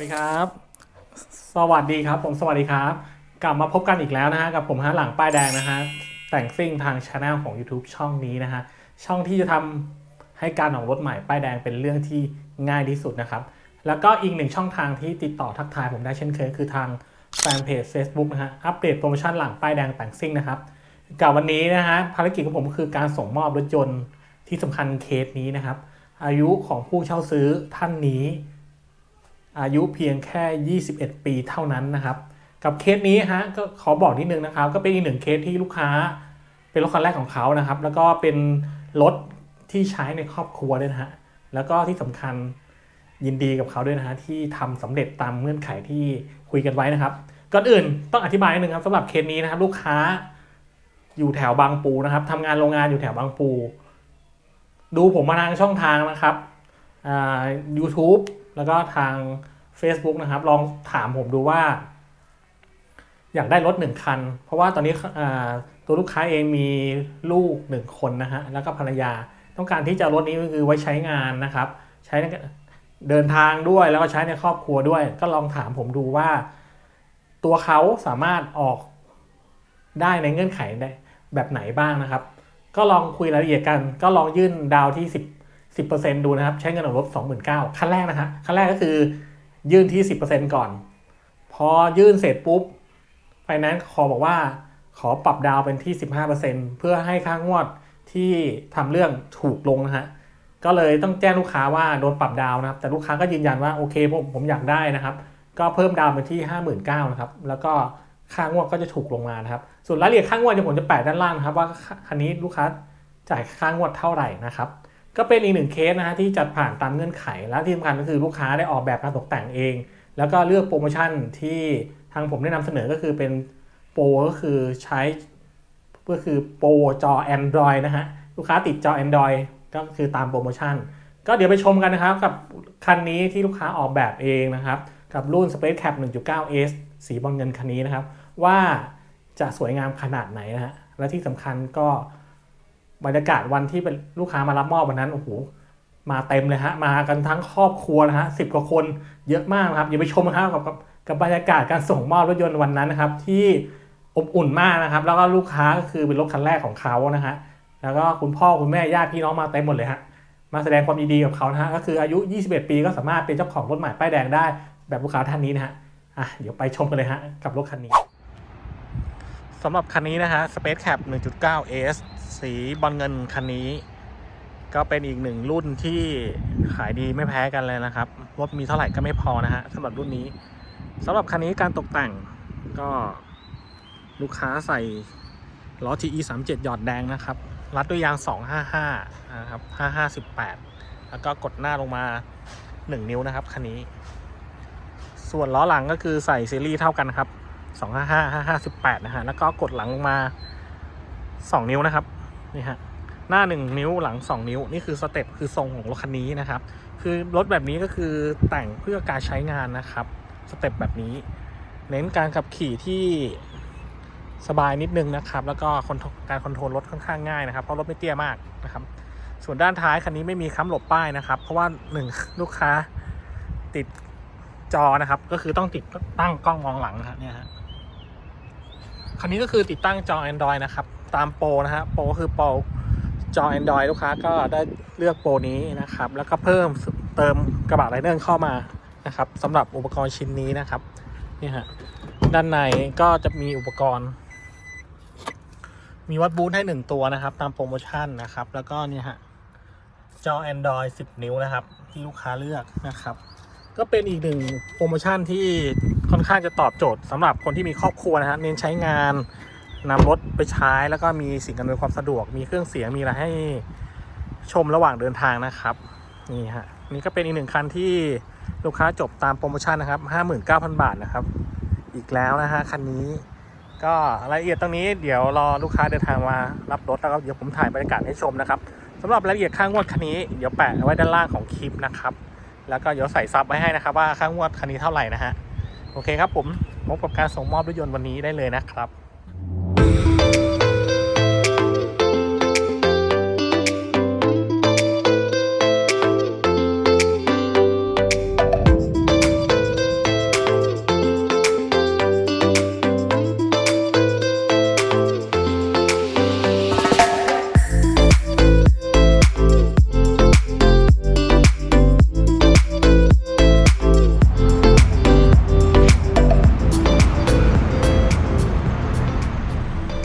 วัสดีครับ สวัสดีครับ ผมสวัสดีครับ กลับมาพบกันอีกแล้วนะฮะกับผมฮะหลังป้ายแดงนะฮะแต่งซิ่งทางช anel ของ YouTube ช่องนี้นะฮะช่องที่จะทำให้การออกรถใหม่ป้ายแดงเป็นเรื่องที่ง่ายที่สุดนะครับ แล้วก็อีกหนึ่งช่องทางที่ติดต่อทักทายผมได้เช่นเคยคือทางแฟนเพจ Facebook นะฮะอัปเดตโปรโมชั่นหลังป้ายแดงแต่งซิ่งนะครับกับวันนี้นะฮะภารกิจของผมคือการส่งมอบรถยนต์ที่สำคัญเคสนี้นะครับ อายุของผู้เช่าซื้อท่านนี้ อายุเพียงแค่ 21 ปีเท่านั้นนะครับ กับเคสนี้ฮะก็ขอบอกนิดนึงนะครับ ก็เป็นอีกหนึ่งเคสที่ลูกค้า เป็นรถคันแรกของเขานะครับ แล้วก็เป็นรถที่ใช้ในครอบครัวด้วยนะฮะแล้วก็ที่สำคัญยินดีกับเขาด้วยนะฮะที่ทำสำเร็จตามเงื่อนไขที่คุยกันไว้นะครับก่อนอื่นต้องอธิบายนิดนึงครับสำหรับเคสนี้นะครับ ลูกค้าอยู่แถวบางปูนะครับทำงานโรงงานอยู่แถวบางปู ดูผมมาทางช่องทางนะครับอ่า YouTube แล้วก็ทาง Facebook นะครับ ลองถามผมดูว่า อยากได้รถหนึ่งคัน เพราะว่าตอนนี้ตัวลูกค้าเองมีลูกหนึ่งคนนะฮะแล้วก็ภรรยา ต้องการที่จะรถนี้ก็คือไว้ใช้งานนะครับ ใช้เดินทางด้วยแล้วก็ใช้ในครอบครัวด้วย ก็ลองถามผมดูว่า ตัวเขาสามารถออกได้ในเงื่อนไขได้แบบไหนบ้างนะครับ ก็ลองคุยรายละเอียดกัน ก็ลองยื่นดาวที่ 10 10%ดูนะครับ ใช้เงินออกรถ29,000ขั้นแรกนะฮะขั้นแรกก็คือ ยื่นที่ 10%ก่อน พอยื่นเสร็จปุ๊บไฟแนนซ์ขอบอกว่าขอปรับดาวเป็นที่ 15%เพื่อให้ค่างวดที่ทำเรื่องถูกลงนะฮะก็เลยต้องแจ้งลูกค้าว่าโดนปรับดาวนะครับ แต่ลูกค้าก็ยืนยันว่าโอเคผมผมอยากได้นะครับ ก็เพิ่มดาวเป็นที่ 59,000นะครับแล้วก็ค่างวดก็จะถูกลงมานะครับ ส่วนรายละเอียดค่างวดเดี๋ยวผมจะแปะด้านล่างนะครับ ว่าคันนี้ลูกค้าจ่ายค่างวดเท่าไหร่นะครับ ก็เป็นอีกหนึ่งเคสนะฮะที่จัดผ่านตามเงื่อนไข และที่สำคัญก็คือลูกค้าได้ออกแบบการตกแต่งเอง แล้วก็เลือกโปรโมชั่นที่ทางผมได้นำเสนอก็คือเป็นโปรก็คือใช้ก็คือโปรจอ Android นะฮะลูกค้าติดจอ Android ก็คือตามโปรโมชั่น ก็เดี๋ยวไปชมกันนะครับกับคันนี้ที่ลูกค้าออกแบบเองนะครับ กับรุ่น Space Cap 1.9S สีบอลเงินคันนี้นะครับ ว่าจะสวยงามขนาดไหนนะฮะและที่สำคัญก็ บรรยากาศวันที่เป็นลูกค้ามารับมอบวันนั้นโอ้โหมาเต็มเลยฮะมากันทั้งครอบครัวนะฮะสิบกว่าคนเยอะมากนะครับอย่าไปชมนะครับกับกับบรรยากาศการส่งมอบรถยนต์วันนั้นนะครับ ที่อบอุ่นมากนะครับ แล้วก็ลูกค้าก็คือเป็นรถคันแรกของเขานะฮะแล้วก็คุณพ่อคุณแม่ญาติพี่น้องมาเต็มหมดเลยฮะมาแสดงความยินดีกับเขานะฮะก็คืออายุ 21 ปีก็สามารถเป็นเจ้าของรถใหม่ป้ายแดงได้ แบบลูกค้าท่านนี้นะฮะอะเดี๋ยวไปชมกันเลยฮะกับรถคันนี้สำหรับคันนี้นะฮะ Space Cap 1.9S สีบอลเงินคันนี้ ก็เป็นอีกหนึ่งรุ่นที่ขายดีไม่แพ้กันเลยนะครับรถมีเท่าไหร่ก็ไม่พอนะฮะสำหรับรุ่นนี้สำหรับคันนี้การตกแต่งก็ลูกค้าใส่ล้อ TE 37หยอดแดงนะครับ รัดด้วยยาง 255 นะครับ5518 แล้วก็กดหน้าลงมา 1 นิ้วนะครับคันนี้ ส่วนล้อหลังก็คือใส่ซีรีส์เท่ากันครับ 255 55 18 นะฮะ แล้วก็กดหลังลงมา 2 นิ้วนะครับ นี่ฮะหน้า 1 นิ้วหลัง 2 นิ้ว นี่คือสเต็ปคือทรงของรถคันนี้นะครับ คือรถแบบนี้ก็คือแต่งเพื่อการใช้งานนะครับสเต็ปแบบนี้ เน้นการขับขี่ที่สบายนิดนึงนะครับ แล้วก็คการคอนโทรลรถค่อนข้างง่ายนะครับเพราะรถไม่เตี้ยมากนะครับ ส่วนด้านท้ายคันนี้ไม่มีค้ำหลบป้ายนะครับ เพราะว่าหนึ่งลูกค้าติดจอนะครับ ก็คือต้องติดตั้งกล้องมองหลังนะฮะเนี่ยฮะคันนี้ก็คือติดตั้งจอ Android นะครับ ตามโปรนะฮะโปรก็คือโปรจอ Android ลูกค้าก็ได้เลือกโปรนี้นะครับ แล้วก็เพิ่มเติมกระบะไรเดอร์เข้ามานะครับสำหรับอุปกรณ์ชิ้นนี้นะครับนี่ฮะด้านในก็จะมีอุปกรณ์ มีวัดบูทให้หนึ่งตัวนะครับ ตามโปรโมชั่นนะครับ แล้วก็นี่ฮะจอ Android 10 นิ้วนะครับ ที่ลูกค้าเลือกนะครับ ก็เป็นอีกหนึ่งโปรโมชั่นที่ค่อนข้างจะตอบโจทย์สำหรับคนที่มีครอบครัวนะฮะเน้นใช้งาน นำรถไปใช้แล้วก็มีสิ่งอำนวยความสะดวก มีเครื่องเสียงมีอะไรให้ชมระหว่างเดินทางนะครับนี่ฮะนี่ก็เป็นอีกหนึ่งคันที่ลูกค้าจบตามโปรโมชั่นนะครับ59,000 บาทนะครับ อีกแล้วนะฮะคันนี้ ก็รายละเอียดตรงนี้เดี๋ยวรอลูกค้าเดินทางมารับรถแล้วก็เดี๋ยวผมถ่ายบรรยากาศให้ชมนะครับสำหรับรายละเอียดค่างวดคันนี้เดี๋ยวแปะไว้ด้านล่างของคลิปนะครับ แล้วก็เดี๋ยวใส่ซับไว้ให้นะครับ ว่าค่างวดคันนี้เท่าไหร่นะฮะโอเคครับผมพบกับการส่งมอบรถยนต์วันนี้ได้เลยนะครับ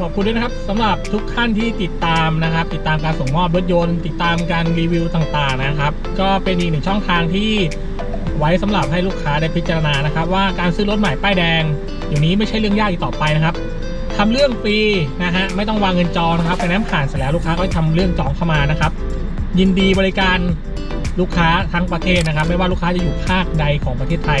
ขอบคุณด้วยนะครับสำหรับทุกท่านที่ติดตามนะครับ ติดตามการส่งมอบรถยนต์ ติดตามการรีวิวต่างๆนะครับ ก็เป็นอีกหนึ่งช่องทางที่ไว้สำหรับให้ลูกค้าได้พิจารณานะครับ ว่าการซื้อรถใหม่ป้ายแดงอยู่นี้ไม่ใช่เรื่องยากอีกต่อไปนะครับทำเรื่องฟรีนะฮะไม่ต้องวางเงินจองนะครับไปน้ำผ่านเสร็จแล้วลูกค้าก็ทำเรื่องจองเข้ามานะครับ ยินดีบริการลูกค้าทั้งประเทศนะครับ ไม่ว่าลูกค้าจะอยู่ภาคใดของประเทศไทย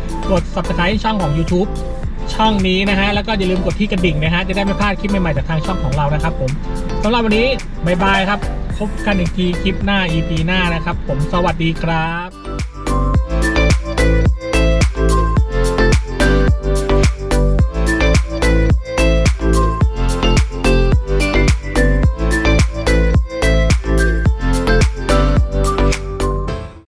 กด subscribe ช่องของ YouTube ช่องนี้นะฮะ แล้วก็อย่าลืมกดที่กระดิ่งนะฮะ จะได้ไม่พลาดคลิปใหม่ๆจากทางช่องของเรานะครับผมสำหรับวันนี้บายบายครับ พบกันอีกทีคลิปหน้า EP หน้านะครับ ผม สวัสดีครับ